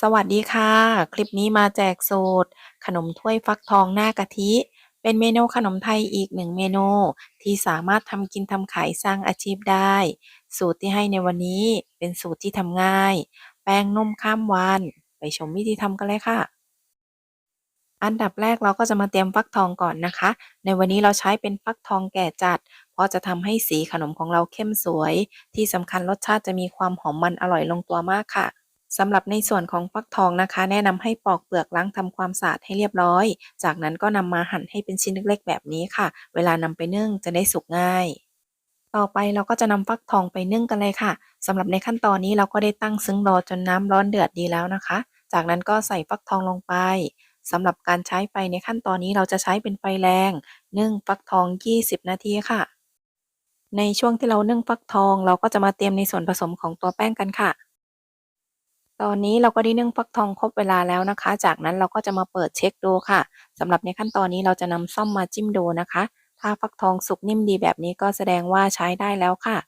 สวัสดีค่ะ คลิปนี้มาแจกสูตร ขนมถ้วยฟักทองหน้ากะทิ เป็นเมนูขนมไทยอีกหนึ่งเมนู ที่สามารถทำกินทำขายสร้างอาชีพได้ สูตรที่ให้ในวันนี้เป็นสูตรที่ทำง่าย แป้งนุ่มข้ามวัน ไปชมวิธีทำกันเลยค่ะ อันดับแรกเราก็จะมาเตรียมฟักทองก่อนนะคะ ในวันนี้เราใช้เป็นฟักทองแก่จัด เพราะจะทำให้สีขนมของเราเข้มสวย ที่สำคัญรสชาติจะมีความหอมมันอร่อยลงตัวมากค่ะ สำหรับในส่วนของฟักทองนะคะ แนะนำให้ปอกเปลือกล้างทำความสะอาดให้เรียบร้อย จากนั้นก็นำมาหั่นให้เป็นชิ้นเล็กๆ แบบนี้ค่ะ เวลานำไปนึ่งจะได้สุกง่าย ต่อไปเราก็จะนำฟักทองไปนึ่งกันเลยค่ะสำหรับในขั้นตอนนี้เราก็ได้ตั้งซึ้งรอจนน้ำร้อนเดือดดีแล้วนะคะ จากนั้นก็ใส่ฟักทองลงไปสำหรับการใช้ไฟในขั้นตอนนี้เราจะใช้เป็นไฟแรงนึ่งฟักทอง 20 นาทีค่ะ ในช่วงที่เรานึ่งฟักทอง เราก็จะมาเตรียมในส่วนผสมของตัวแป้งกันค่ะ ตอนนี้เราก็ได้นึ่งฟักทองครบเวลาแล้วนะคะ จากนั้นเราก็จะมาเปิดเช็คดูค่ะสำหรับในขั้นตอนนี้เราจะนำซ่อมมาจิ้มดูนะคะ ถ้าฟักทองสุกนิ่มดีแบบนี้ก็แสดงว่าใช้ได้แล้วค่ะ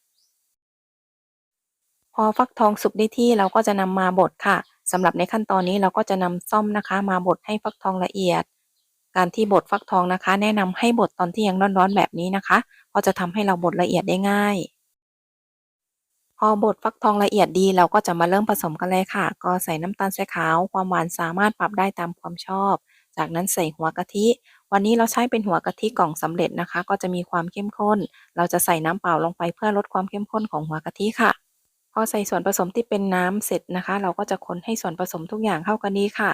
พอฟักทองสุกได้ที่เราก็จะนำมาบดค่ะสำหรับในขั้นตอนนี้เราก็จะนำซ่อมนะคะ มาบดให้ฟักทองละเอียด การที่บดฟักทองนะคะ แนะนำให้บดตอนที่ยังร้อนๆแบบนี้นะคะเพราะจะทำให้เราบดละเอียดได้ง่าย อบดฟักทองละเอียดดีเราก็จะมาเริ่มผสมกันเลยค่ะ ก็ใส่น้ำตาลทรายขาว ความหวานสามารถปรับได้ตามความชอบ จากนั้นใส่หัวกะทิ วันนี้เราใช้เป็นหัวกะทิกล่องสำเร็จนะคะ ก็จะมีความเข้มข้น เราจะใส่น้ำเปล่าลงไปเพื่อลดความเข้มข้นของหัวกะทิค่ะ พอใส่ส่วนผสมที่เป็นน้ำเสร็จนะคะ เราก็จะคนให้ส่วนผสมทุกอย่างเข้ากันดีค่ะ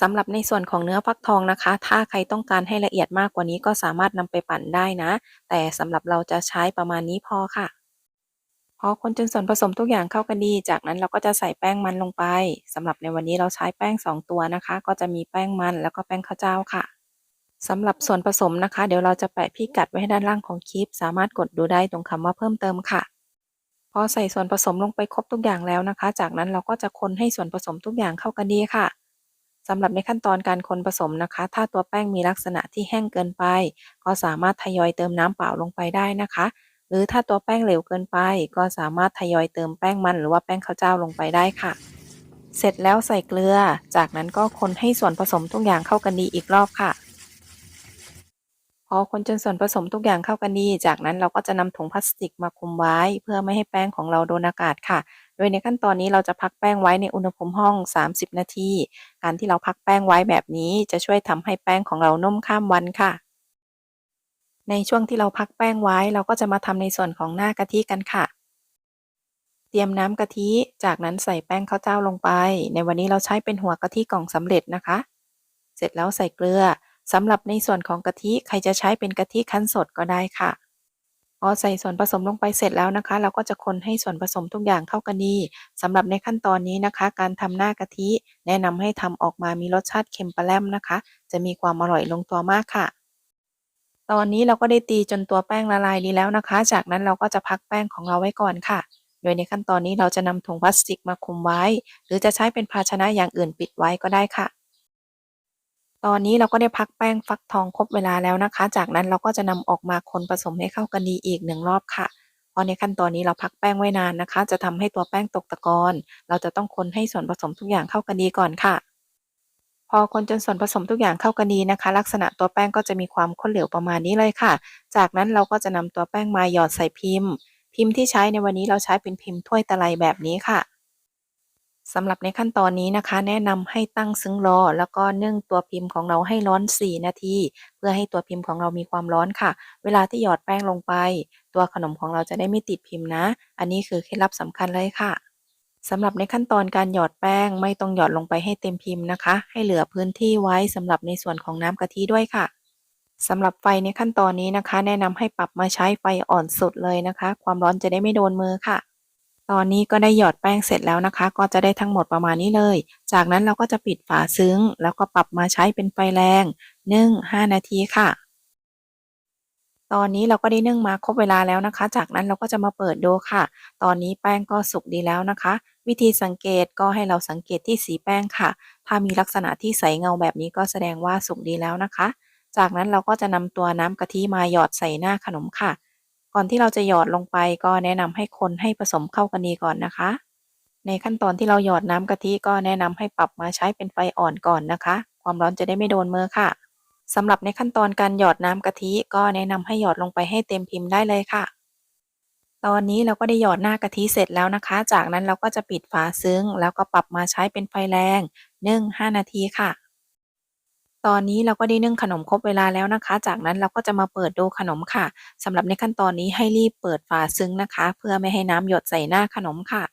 สำหรับในส่วนของเนื้อฟักทองนะคะ ถ้าใครต้องการให้ละเอียดมากกว่านี้ก็สามารถนำไปปั่นได้นะ แต่สำหรับเราจะใช้ประมาณนี้พอค่ะ พอคนจนส่วนผสมทุกอย่างเข้ากันดี จากนั้นเราก็จะใส่แป้งมันลงไปสำหรับในวันนี้เราใช้แป้ง 2 ตัวนะคะ ก็จะมีแป้งมันแล้วก็แป้งข้าวเจ้าค่ะสำหรับส่วนผสมนะคะ เดี๋ยวเราจะแปะพิกัดไว้ให้ด้านล่างของคลิป สามารถกดดูได้ตรงคำว่าเพิ่มเติมค่ะ พอใส่ส่วนผสมลงไปครบทุกอย่างแล้วนะคะ จากนั้นเราก็จะคนให้ส่วนผสมทุกอย่างเข้ากันดีค่ะสำหรับในขั้นตอนการคนผสมนะคะ ถ้าตัวแป้งมีลักษณะที่แห้งเกินไป ก็สามารถทยอยเติมน้ำเปล่าลงไปได้นะคะ หรือถ้าตัวแป้งเหลวเกินไป ก็สามารถทยอยเติมแป้งมันหรือว่าแป้งข้าวเจ้าลงไปได้ค่ะ เสร็จแล้วใส่เกลือ จากนั้นก็คนให้ส่วนผสมทุกอย่างเข้ากันดีอีกรอบค่ะ พอคนจนส่วนผสมทุกอย่างเข้ากันดี จากนั้นเราก็จะนำถุงพลาสติกมาคลุมไว้ เพื่อไม่ให้แป้งของเราโดนอากาศค่ะ โดยในขั้นตอนนี้เราจะพักแป้งไว้ในอุณหภูมิห้อง 30 นาที การที่เราพักแป้งไว้แบบนี้จะช่วยทำให้แป้งของเรานุ่มข้ามวันค่ะ ในช่วงที่เราพักแป้งไว้ เราก็จะมาทำในส่วนของหน้ากะทิกันค่ะ เตรียมน้ำกะทิ จากนั้นใส่แป้งข้าวเจ้าลงไป ในวันนี้เราใช้เป็นหัวกะทิกล่องสำเร็จนะคะ เสร็จแล้วใส่เกลือสำหรับในส่วนของกะทิใครจะใช้เป็นกะทิคั้นสดก็ได้ค่ะพอใส่ส่วนผสมลงไปเสร็จแล้วนะคะ เราก็จะคนให้ส่วนผสมทุกอย่างเข้ากันดีสำหรับในขั้นตอนนี้นะคะ การทำหน้ากะทิ แนะนำให้ทำออกมามีรสชาติเค็มปลาแรมนะคะ จะมีความอร่อยลงตัวมากค่ะ ตอนนี้เราก็ได้ตีจนตัวแป้งละลายดีแล้วนะคะ จากนั้นเราก็จะพักแป้งของเราไว้ก่อนค่ะ โดยในขั้นตอนนี้เราจะนำถุงพลาสติกมาคลุมไว้ หรือจะใช้เป็นภาชนะอย่างอื่นปิดไว้ก็ได้ค่ะ ตอนนี้เราก็ได้พักแป้งฟักทองครบเวลาแล้วนะคะ จากนั้นเราก็จะนำออกมาคนผสมให้เข้ากันดีอีกหนึ่งรอบค่ะเพราะในขั้นตอนนี้เราพักแป้งไว้นานนะคะ จะทำให้ตัวแป้งตกตะกอนเราจะต้องคนให้ส่วนผสมทุกอย่างเข้ากันดีก่อนค่ะ พอคนจนส่วนผสมทุกอย่างเข้ากันดีนะคะ ลักษณะตัวแป้งก็จะมีความข้นเหลวประมาณนี้เลยค่ะ จากนั้นเราก็จะนำตัวแป้งมาหยอดใส่พิมพ์ พิมพ์ที่ใช้ในวันนี้เราใช้เป็นพิมพ์ถ้วยตะไลแบบนี้ค่ะสำหรับในขั้นตอนนี้นะคะ แนะนำให้ตั้งซึ้งรอ แล้วก็นึ่งตัวพิมพ์ของเราให้ร้อน 4 นาที เพื่อให้ตัวพิมพ์ของเรามีความร้อนค่ะ เวลาที่หยอดแป้งลงไป ตัวขนมของเราจะได้ไม่ติดพิมพ์นะ อันนี้คือเคล็ดลับสำคัญเลยค่ะ สำหรับในขั้นตอนการหยอดแป้งไม่ต้องหยอดลงไปให้เต็มพิมพ์นะคะ ให้เหลือพื้นที่ไว้สำหรับในส่วนของน้ำกะทิด้วยค่ะสำหรับไฟในขั้นตอนนี้นะคะ แนะนำให้ปรับมาใช้ไฟอ่อนสุดเลยนะคะ ความร้อนจะได้ไม่โดนมือค่ะ ตอนนี้ก็ได้หยอดแป้งเสร็จแล้วนะคะ ก็จะได้ทั้งหมดประมาณนี้เลย จากนั้นเราก็จะปิดฝาซึ้ง แล้วก็ปรับมาใช้เป็นไฟแรงนึ่ง5นาทีค่ะ ตอนนี้เราก็ได้นึ่งมาครบเวลาแล้วนะคะ จากนั้นเราก็จะมาเปิดดูค่ะ ตอนนี้แป้งก็สุกดีแล้วนะคะ วิธีสังเกตก็ให้เราสังเกตที่สีแป้งค่ะ ถ้ามีลักษณะที่ใสเงาแบบนี้ก็แสดงว่าสุกดีแล้วนะคะ จากนั้นเราก็จะนำตัวน้ำกะทิมาหยอดใส่หน้าขนมค่ะ ก่อนที่เราจะหยอดลงไปก็แนะนำให้คนให้ผสมเข้ากันดีก่อนนะคะ ในขั้นตอนที่เราหยอดน้ำกะทิก็แนะนำให้ปรับมาใช้เป็นไฟอ่อนก่อนนะคะ ความร้อนจะได้ไม่โดนมือค่ะ สำหรับในขั้นตอนการหยอดน้ำกะทิก็แนะนำให้หยอดลงไปให้เต็มพิมพ์ได้เลยค่ะ ตอนนี้เราก็ได้หยอดหน้ากะทิเสร็จแล้วนะคะ จากนั้นเราก็จะปิดฝาซึ้ง แล้วก็ปรับมาใช้เป็นไฟแรงนึ่ง5นาทีค่ะ ตอนนี้เราก็ได้นึ่งขนมครบเวลาแล้วนะคะ จากนั้นเราก็จะมาเปิดดูขนมค่ะสำหรับในขั้นตอนนี้ให้รีบเปิดฝาซึ้งนะคะ เพื่อไม่ให้น้ำหยดใส่หน้าขนมค่ะ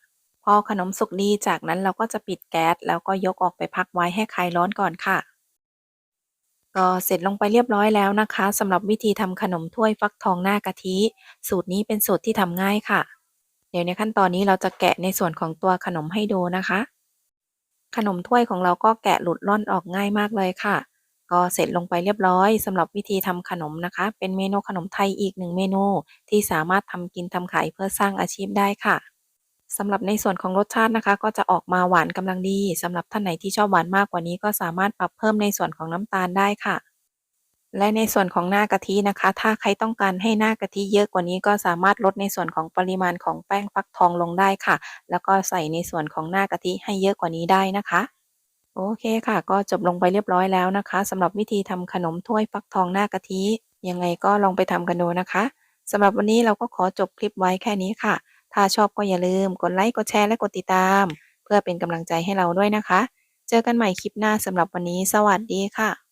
พอขนมสุกดีจากนั้นเราก็จะปิดแก๊สแล้วก็ยกออกไปพักไว้ให้คลายร้อนก่อนค่ะ ก็เสร็จลงไปเรียบร้อยแล้วนะคะสำหรับวิธีทำขนมถ้วยฟักทองหน้ากะทิ สูตรนี้เป็นสูตรที่ทำง่ายค่ะ เดี๋ยวในขั้นตอนนี้เราจะแกะในส่วนของตัวขนมให้ดูนะคะ ขนมถ้วยของเราก็แกะหลุดล่อนออกง่ายมากเลยค่ะ ก็เสร็จลงไปเรียบร้อยสำหรับวิธีทำขนมนะคะ เป็นเมนูขนมไทยอีกหนึ่งเมนู ที่สามารถทำกินทำขายเพื่อสร้างอาชีพได้ค่ะ สำหรับในส่วนของรสชาตินะคะ ก็จะออกมาหวานกำลังดีสำหรับท่านไหนที่ชอบหวานมากกว่านี้ก็สามารถปรับเพิ่มในส่วนของน้ำตาลได้ค่ะ และในส่วนของหน้ากะทินะคะ ถ้าใครต้องการให้หน้ากะทิเยอะกว่านี้ก็สามารถลดในส่วนของปริมาณของแป้งฟักทองลงได้ค่ะ แล้วก็ใส่ในส่วนของหน้ากะทิให้เยอะกว่านี้ได้นะคะโอเคค่ะ ก็จบลงไปเรียบร้อยแล้วนะคะสำหรับวิธีทำขนมถ้วยฟักทองหน้ากะทิยังไงก็ลองไปทำกันดูนะคะสำหรับวันนี้เราก็ขอจบคลิปไว้แค่นี้ค่ะ ถ้าชอบก็อย่าลืมกดไลค์ กดแชร์และกดติดตาม เพื่อเป็นกำลังใจให้เราด้วยนะคะ เจอกันใหม่คลิปหน้าสำหรับวันนี้ สวัสดีค่ะ